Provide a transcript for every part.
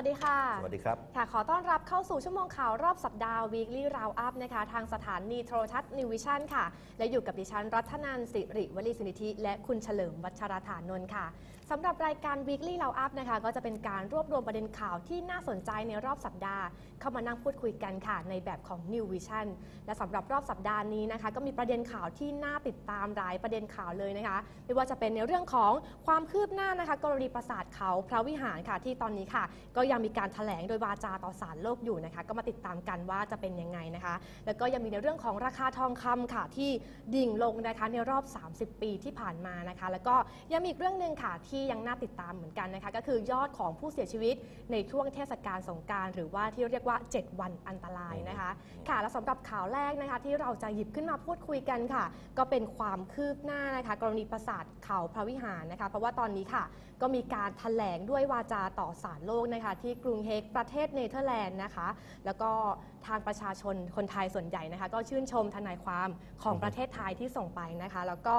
สวัสดีค่ะ สวัสดีครับ ค่ะ ขอต้อนรับเข้าสู่ชั่วโมงข่าวรอบสัปดาห์ Weekly Round Up นะคะ ทางสถานีโทรทัศน์นิววิชั่นค่ะ และอยู่กับดิฉันรัตนันสิริวลีสินิธิ และคุณเฉลิมวัชรฐานนท์ค่ะสำหรับรายการ Weekly Round Up นะคะ ก็จะเป็นการรวบรวมประเด็นข่าวที่น่าสนใจในรอบสัปดาห์ เข้ามานั่งพูดคุยกันค่ะ ในแบบของ New Vision และสำหรับรอบสัปดาห์นี้นะคะ ก็มีประเด็นข่าวที่น่าติดตามหลายประเด็นข่าวเลยนะคะ ไม่ว่าจะเป็นในเรื่องของความคืบหน้านะคะ กรณีปราสาทเขาพระวิหารค่ะที่ตอนนี้ค่ะก็ยังมีการแถลงโดยวาจาต่อสารโลกอยู่นะคะ ก็มาติดตามกันว่าจะเป็นยังไงนะคะ แล้วก็ยังมีในเรื่องของราคาทองคำค่ะที่ดิ่งลงนะคะในรอบ 30 ปีที่ผ่านมานะคะ แล้วก็ยังมีอีกเรื่องหนึ่งค่ะที่ยังน่าติดตามเหมือนกันนะคะ ก็คือยอดของผู้เสียชีวิตในช่วงเทศกาลสงกรารหรือว่าที่เรียกว่า 7 วันอันตรายนะคะ ค่ะและสำหรับข่าวแรกนะคะ ที่เราจะหยิบขึ้นมาพูดคุยกันค่ะ ก็เป็นความคืบหน้านะคะ กรณีปราสาทเขาพระวิหารนะคะ เพราะว่าตอนนี้ค่ะ ก็มีการแถลงด้วยวาจาต่อสารโลกนะคะที่กรุงเฮกประเทศเนเธอร์แลนด์นะคะ แล้วก็ทางประชาชนคนไทยส่วนใหญ่นะคะ ก็ชื่นชมทนายความของประเทศไทยที่ส่งไปนะคะ แล้วก็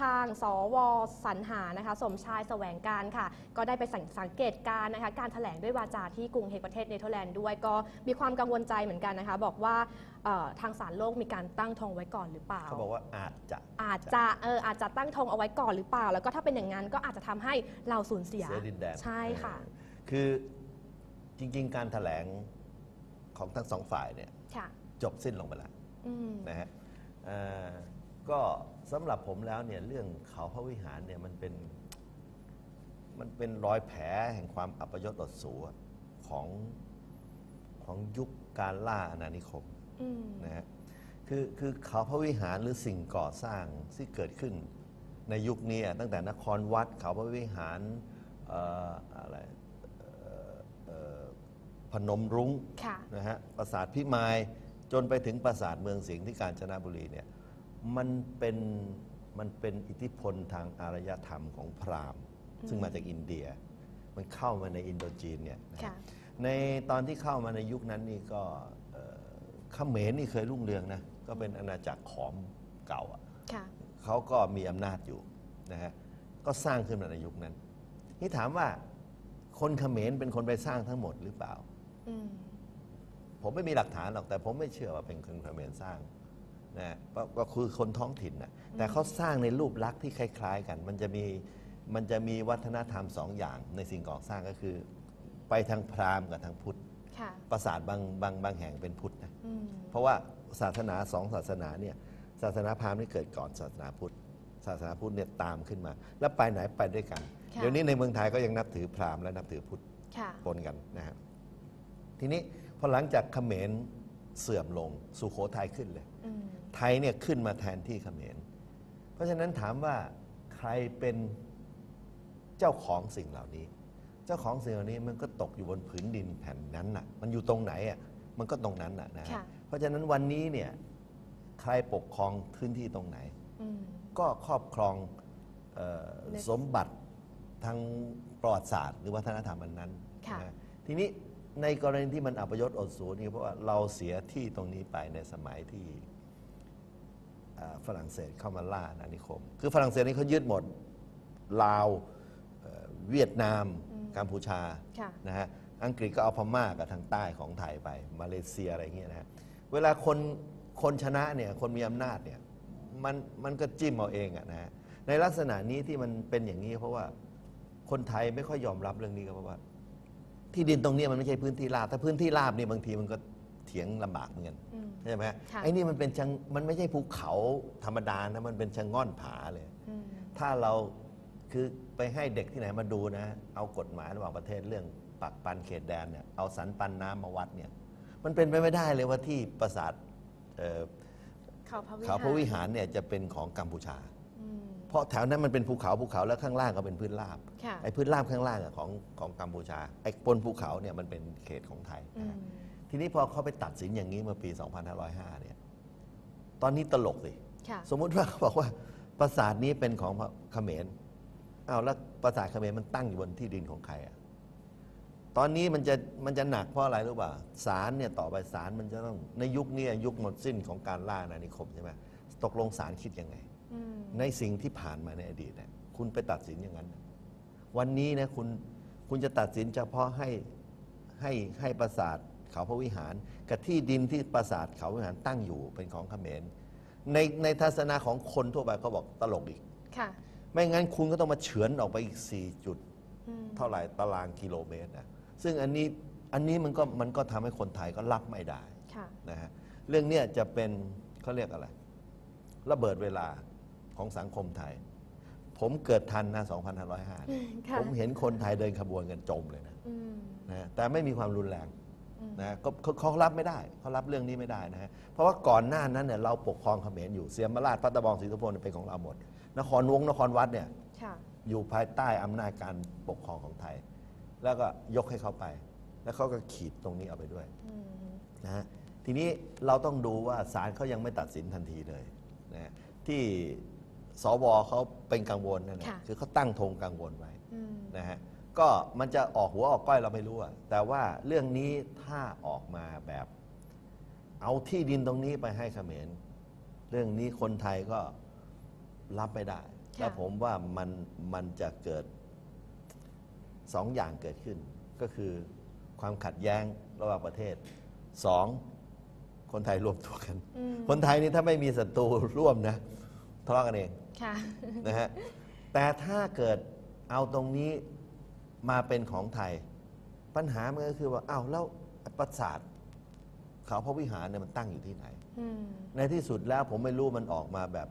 ทางสวสรรหานะคะ สมชายแสวงการค่ะ ก็ได้ไปสังสังเกตการณ์นะคะ การแถลงด้วยวาจาที่กรุงเฮกประเทศเนเธอร์แลนด์ด้วยก็มีความกังวลใจเหมือนกันนะคะ บอกว่าเอ่อทางสารโลกมีการตั้งธงไว้ก่อนหรือเปล่าเขาบอกว่าอาจจะอาจจะเอออาจจะตั้งธงเอาไว้ก่อนหรือเปล่า แล้วก็ถ้าเป็นอย่างนั้นก็อาจจะทำให้เราสูญเสียเสียดินแดนใช่ค่ะเออคือ จริง ๆ การแถลงของทั้งสองฝ่ายเนี่ยค่ะจบสิ้นลงไปแล้วอืมนะฮะเอ่อก็สำหรับผมแล้วเนี่ยเรื่องเขาพระวิหารเนี่ยมันเป็น มันเป็นรอยแผลแห่งความอัปยศอดสูรของของยุคการล่าอาณานิคม อืมนะฮะคือคือเขาพระวิหารหรือสิ่งก่อสร้างที่เกิดขึ้นในยุคนี้อะตั้งแต่นครวัดเขาพระวิหารเอ่ออะไรเอ่อเอ่อ พนมรุ้งค่ะ นะฮะปราสาทพิมายจนไปถึงปราสาทเมืองสิงห์ที่กาญจนบุรีเนี่ยมันเป็นมันเป็นอิทธิพลทางอารยธรรมของพราหมณ์ ซึ่งมาจากอินเดีย มันเข้ามาในอินโดจีนเนี่ยนะฮะค่ะ ในตอนที่เข้ามาในยุคนั้นนี่ก็เอ่อเขมรนี่เคยรุ่งเรืองนะก็เป็นอาณาจักรขอมเก่าอะ ค่ะ เขาก็มีอำนาจอยู่นะฮะ ก็สร้างขึ้นมาในยุคนั้น นี่ถามว่าคนเขมรเป็นคนไปสร้างทั้งหมดหรือเปล่า อืม ผมไม่มีหลักฐานหรอกแต่ผมไม่เชื่อว่าเป็นคนเขมรสร้างนะก็ก็คือคนท้องถิ่นนะแต่เขาสร้างในรูปลักษณ์ที่คล้าย ๆ กัน มันจะมีมันจะมีวัฒนธรรมสองอย่างในสิ่งก่อสร้างก็คือ ไปทางพราหมณ์กับทางพุทธค่ะปราสาทบางบางบางแห่งเป็นพุทธนะอืมเพราะว่าศาสนาสองศาสนาเนี่ยศาสนาพราหมณ์นี่เกิดก่อนศาสนาพุทธ ศาสนาพุทธเนี่ยตามขึ้นมา แล้วไปไหนไปด้วยกันค่ะเดี๋ยวนี้ในเมืองไทยก็ยังนับถือพราหมณ์และนับถือพุทธค่ะปนกันนะครับ ทีนี้พอหลังจากเขมรเสื่อมลงสุโขทัยขึ้นเลย อืมไทยเนี่ยขึ้นมาแทนที่เขมร เพราะฉะนั้นถามว่าใครเป็นเจ้าของสิ่งเหล่านี้ เจ้าของสิ่งเหล่านี้มันก็ตกอยู่บนผืนดินแผ่นนั้นน่ะ มันอยู่ตรงไหนอะ มันก็ตรงนั้นน่ะนะฮะค่ะ เพราะฉะนั้นวันนี้เนี่ยใครปกครองพื้นที่ตรงไหน อืม ก็ครอบครองเออในสมบัติทางประวัติศาสตร์ หรือวัฒนธรรมอันนั้นค่ะ นะทีนี้ ในกรณีที่มันอัปยศอดสูรนี่เพราะว่าเราเสียที่ตรงนี้ไปในสมัยที่อ่าฝรั่งเศสเข้ามาล่าอาณานิคม คือฝรั่งเศสนี่เขายึดหมดลาวเอ่อเวียดนามกัมพูชาค่ะนะฮะอังกฤษก็เอาพม่ากับทางใต้ของไทยไป มาเลเซียอะไรเงี้ยนะฮะเวลาคนคนชนะเนี่ยคนมีอำนาจเนี่ยมันมันก็จิ้มเอาเองอะนะฮะในลักษณะนี้ที่มันเป็นอย่างนี้เพราะว่าคนไทยไม่ค่อยยอมรับเรื่องนี้ก็เพราะว่า ที่ดินตรงเนี้ยมันไม่ใช่พื้นที่ราบถ้าพื้นที่ราบนี่บางทีมันก็เถียงลำบากเหมือนกันอืม ใช่ไหมฮะค่ะ ไอ้นี่มันเป็นชังมันไม่ใช่ภูเขาธรรมดานะมันเป็นชะง่อนผาเลย อืม ถ้าเราคือไปให้เด็กที่ไหนมาดูนะ เอากฎหมายระหว่างประเทศเรื่องปักปันเขตแดนเนี่ยเอาสันปันน้ำมาวัดเนี่ยมันเป็นไปไม่ได้เลยว่าที่ปราสาทเอ่อเขาพระวิหารเขาพระวิหารเนี่ยจะเป็นของกัมพูชา อืม เพราะแถวนั้นมันเป็นภูเขาภูเขาแล้วข้างล่างก็เป็นพื้นราบค่ะไอ้พื้นราบข้างล่างอะของของกัมพูชาไอ้บนภูเขาเนี่ยมันเป็นเขตของไทยอืนะมฮะทีนี้พอเขาไปตัดสินอย่างนี้เมื่อปี 2505เนี่ยตอนนี้ตลกสิ ค่ะ สมมุติว่าเขาบอกว่าปราสาทนี้เป็นของเขมรอ้าวแล้วปราสาทเขมรมันตั้งอยู่บนที่ดินของใครอะตอนนี้มันจะมันจะหนักเพราะอะไรรู้ป่ะศาลเนี่ยต่อไปศาลมันจะต้องในยุคเนี้ยุคหมดสิ้นของการล่าอาณานิคมใช่ไหมตกลงศาลคิดยังไงอืม ในสิ่งที่ผ่านมาในอดีตเนี่ยคุณไปตัดสินอย่างนั้นน่ะวันนี้นะคุณคุณจะตัดสินเฉพาะให้ให้ให้ปราสาทเขาพระวิหาร กับที่ดินที่ปราสาทเขาพระวิหารตั้งอยู่เป็นของเขมรในในทัศนะของคนทั่วไปเขาบอกตลกอีกค่ะไม่งั้นคุณก็ต้องมาเฉือนออกไปอีก 4 จุดอืมเท่าไหร่ตารางกิโลเมตรนะซึ่งอันนี้อันนี้มันก็มันก็ทำให้คนไทยก็รับไม่ได้ค่ะนะฮะเรื่องเนี้ยจะเป็นเขาเรียกอะไร ระเบิดเวลา ของสังคมไทย ผมเกิดทันนะ2505ค่ะผมเห็นคนไทยเดินขบวนกันจมเลยนะอืมนะฮะแต่ไม่มีความรุนแรงอืมนะฮะก็เขาเขารับไม่ได้เขารับเรื่องนี้ไม่ได้นะฮะเพราะว่าก่อนหน้านั้นเนี่ยเราปกครองเขมรอยู่เสียมราชพัตตะบองศรีสุพลเป็นของเราหมด นครวงศ์นครวัดเนี่ยค่ะอยู่ภายใต้อำนาจการปกครองของไทย แล้วก็ยกให้เขาไป แล้วเขาก็ขีดตรงนี้เอาไปด้วยอืมนะฮะทีนี้เราต้องดูว่าศาลเขายังไม่ตัดสินทันทีเลยนะฮะที่ สวเขาเป็นกังวลนั่นแหละค่ะ คือเขาตั้งธงกังวลไว้อืมนะฮะก็มันจะออกหัวออกก้อยเราไม่รู้อะแต่ว่าเรื่องนี้ถ้าออกมาแบบ เอาที่ดินตรงนี้ไปให้เขมรเรื่องนี้คนไทยก็รับไม่ได้ค่ะแล้วผมว่ามันมันจะเกิดสองอย่างเกิดขึ้น ก็คือความขัดแย้งระหว่างประเทศสองคนไทยรวมตัวกัน อืมคนไทยนี่ถ้าไม่มีศัตรูร่วมนะทะเลาะกันเอง ค่ะนะฮะแต่ถ้าเกิดเอาตรงนี้มาเป็นของไทย ปัญหามันก็คือว่าอ้าวแล้วปราสาทเขาพระวิหารเนี่ยมันตั้งอยู่ที่ไหน อืมในที่สุดแล้วผมไม่รู้มันออกมาแบบ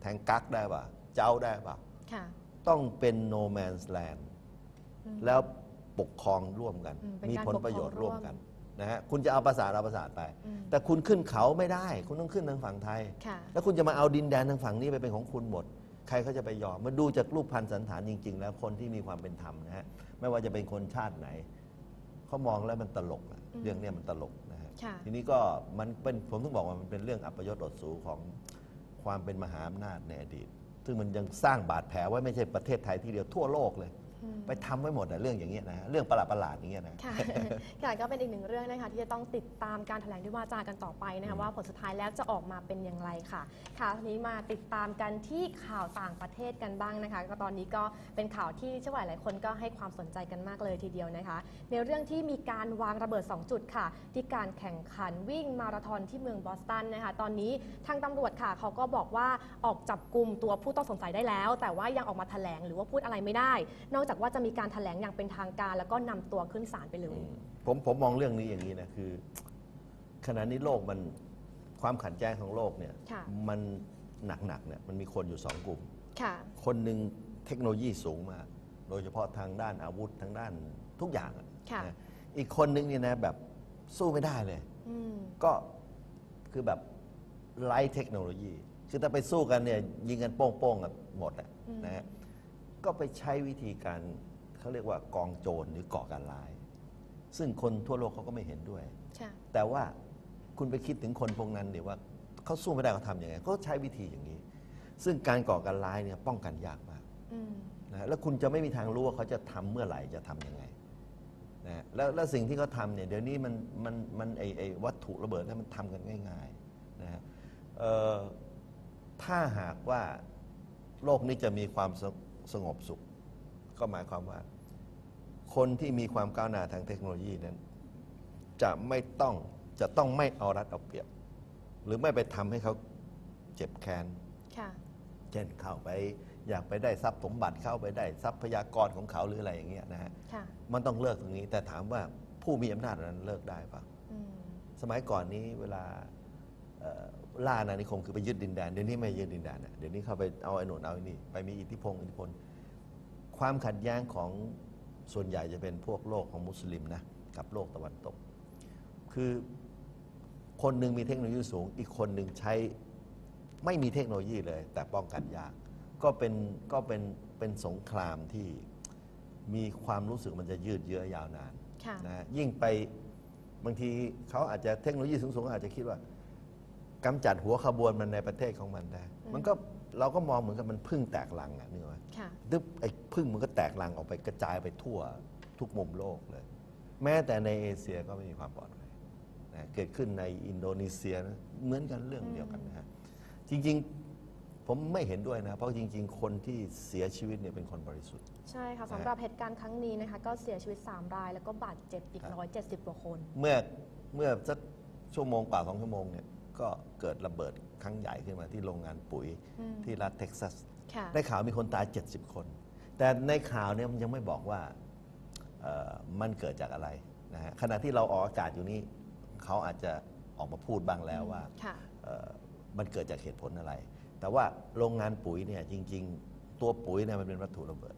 แทงกักได้ป่ะ เจ้าได้ป่ะ ค่ะต้องเป็น no man's land อืม แล้วปกครองร่วมกัน อืมเป็นมีการผลปกครองประโยชน์ร่วมกันร่ นะฮะคุณจะเอาปราสาทเอาปราสาทไป อืม แต่คุณขึ้นเขาไม่ได้ คุณต้องขึ้นทางฝั่งไทย ค่ะ แล้วคุณจะมาเอาดินแดนทางฝั่งนี้ไปเป็นของคุณหมด ใครเขาจะไปยอมมาดูจากรูปพันธสันฐานจริง ๆ แล้วคนที่มีความเป็นธรรมนะฮะไม่ว่าจะเป็นคนชาติไหนเขามองแล้วมันตลกอะอืมเรื่องเนี้ยมันตลกนะฮะค่ะ ทีนี้ก็มันเป็นผมต้องบอกว่ามันเป็นเรื่องอัปยศอดสูของความเป็นมหาอำนาจในอดีต ซึ่งมันยังสร้างบาดแผลไว้ไม่ใช่ประเทศไทยที่เดียวทั่วโลกเลยอืม ไปทำไว้หมดอะเรื่องอย่างเงี้ยนะฮะเรื่องประหลาดประหลาดๆอย่างเงี้ยนะค่ะค่ะก็เป็นอีกหนึ่งเรื่องนะคะที่จะต้องติดตามการแถลงด้วยวาจากันต่อไปนะคะว่าผลสุดท้ายแล้วจะออกมาเป็นอย่างไรค่ะ ค่ะทีนี้มาติดตามกันที่ข่าวต่างประเทศกันบ้างนะคะ ก็ตอนนี้ก็เป็นข่าวที่เชื่อว่าหลายคนก็ให้ความสนใจกันมากเลยทีเดียวนะคะ ในเรื่องที่มีการวางระเบิด 2 จุดค่ะ ที่การแข่งขันวิ่งมาราธอนที่เมืองบอสตันนะคะตอนนี้ทางตำรวจค่ะเขาก็บอกว่าออกจับกลุ่มตัวผู้ต้องสงสัยได้แล้ว แต่ว่ายังออกมาแถลงหรือว่าพูดอะไรไม่ได้ นอกจากว่าจะมีการแถลงอย่างเป็นทางการ แล้วก็นำตัวขึ้นศาลไปเลย ผมผมมองเรื่องนี้อย่างนี้นะคือขณะนี้โลกมันความขัดแย้งของโลกเนี่ยค่ะ มันหนักๆเนี่ยมันมีคนอยู่สองกลุ่ม ค่ะ คนหนึ่งเทคโนโลยีสูงมาก โดยเฉพาะทางด้านอาวุธทางด้านทุกอย่างอะค่ะ นะอีกคนหนึงเนี่ยนะแบบสู้ไม่ได้เลย อืม ก็คือแบบไร้เทคโนโลยี คือถ้าไปสู้กันเนี่ยยิงกันโป้งๆกันหมดอะอืมนะฮะ ก็ไปใช้วิธีการเขาเรียกว่ากองโจรหรือก่อการร้าย ซึ่งคนทั่วโลกเขาก็ไม่เห็นด้วยค่ะแต่ว่าคุณไปคิดถึงคนพวกนั้นเดี๋ยวว่าเขาสู้ไม่ได้เขาทำยังไงเขาใช้วิธีอย่างนี้ ซึ่งการก่อการร้ายเนี่ยป้องกันยากมากอืมนะฮะแล้วคุณจะไม่มีทางรู้ว่าเขาจะทำเมื่อไหร่จะทำยังไงนะฮะแล้วแล้วสิ่งที่เขาทำเนี่ยเดี๋ยวนี้มันมันมันไอไอวัตถุระเบิดนั้นมันทำกันง่ายๆนะฮะเอ่อถ้าหากว่าโลกนี้จะมีความ สสงบสุข ก็หมายความว่า คนที่มีความก้าวหน้าทางเทคโนโลยีนั้น จะไม่ต้องจะต้องไม่เอารัดเอาเปรียบ หรือไม่ไปทำให้เขาเจ็บแค้นค่ะ เช่นเข้าไปอยากไปได้ทรัพย์สมบัติเข้าไปได้ทรัพยากรของเขาหรืออะไรอย่างเงี้ยนะฮะค่ะ มันต้องเลิกตรงนี้แต่ถามว่าผู้มีอำนาจนั้นเลิกได้ปะอืม สมัยก่อนนี้เวลาเอ่อ ล่าอาณานิคมคือไปยึดดินแดนเดี๋ยวนี้ไม่ยึดดินแดนนะเดี๋ยวนี้เข้าไปเอาไอ้โน่นเอาไอ้นี่ไปมีอิทธิพลอิทธิพล ความขัดแย้งของส่วนใหญ่จะเป็นพวกโลกของมุสลิมนะกับโลกตะวันตก คือคนหนึ่งมีเทคโนโลยีสูง อีกคนหนึ่งใช้ไม่มีเทคโนโลยีเลย แต่ป้องกันยากก็เป็นก็เป็นเป็นสงครามที่มีความรู้สึกมันจะยืดเยื้อยาวนานค่ะ นะฮะยิ่งไปบางทีเขาอาจจะเทคโนโลยีสูงๆอาจจะคิดว่า กำจัดหัวขบวนมันในประเทศของมันได้อืมมันก็เราก็มองเหมือนกับมันพึ่งแตกลังอะนึกออกไหมค่ะ ดึบไอ้พึ่งมันก็แตกลังออกไปกระจายไปทั่วทุกมุมโลกเลย แม้แต่ในเอเชียก็ไม่มีความปลอดภัยนะเกิดขึ้นในอินโดนีเซียนะเหมือนกันเรื่องเดียวกันนะฮะจริงผมไม่เห็นด้วยนะ เพราะจริง ๆ คนที่เสียชีวิตเนี่ยเป็นคนบริสุทธิ์ ใช่ค่ะสำหรับเหตุการณ์ครั้งนี้นะคะ ก็เสียชีวิต 3 ราย แล้วก็บาดเจ็บอีก170 กว่าคน เมื่อเมื่อสักชั่วโมงกว่าสองชั่วโมงเนี่ย ก็เกิดระเบิดครั้งใหญ่ขึ้นมาที่โรงงานปุ๋ยอืมที่รัฐเท็กซัสค่ะได้ข่าวมีคนตาย 70 คน แต่ในข่าวเนี่ยมันยังไม่บอกว่าเอ่อมันเกิดจากอะไรนะฮะขณะที่เราออกอากาศอยู่นี้เขาอาจจะออกมาพูดบ้างแล้วว่าค่ะเอ่อมันเกิดจากเหตุผลอะไร แต่ว่าโรงงานปุ๋ยเนี่ยจริง ๆ ตัวปุ๋ยเนี่ยมันเป็นวัตถุระเบิด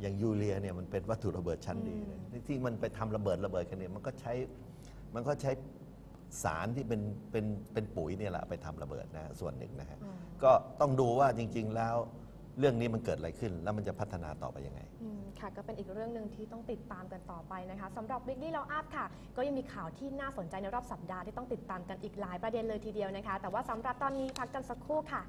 อย่างยูเรียเนี่ยมันเป็นวัตถุระเบิดชั้นดีเลยที่ที่มันไปทำระเบิดระเบิดกันเนี่ยมันก็ใช้มันก็ใช้ สารที่เป็นเป็นเป็นปุ๋ยเนี่ยแหละไปทำระเบิดนะส่วนหนึ่งนะฮะ ก็ต้องดูว่าจริง ๆ แล้วเรื่องนี้มันเกิดอะไรขึ้น แล้วมันจะพัฒนาต่อไปยังไงค่ะก็เป็นอีกเรื่องหนึ่งที่ต้องติดตามกันต่อไปนะคะสำหรับ Weekly Round Up ค่ะ ก็ยังมีข่าวที่น่าสนใจในรอบสัปดาห์ที่ต้องติดตามกันอีกหลายประเด็นเลยทีเดียวนะคะ แต่ว่าสำหรับตอนนี้พักกันสักครู่ค่ะ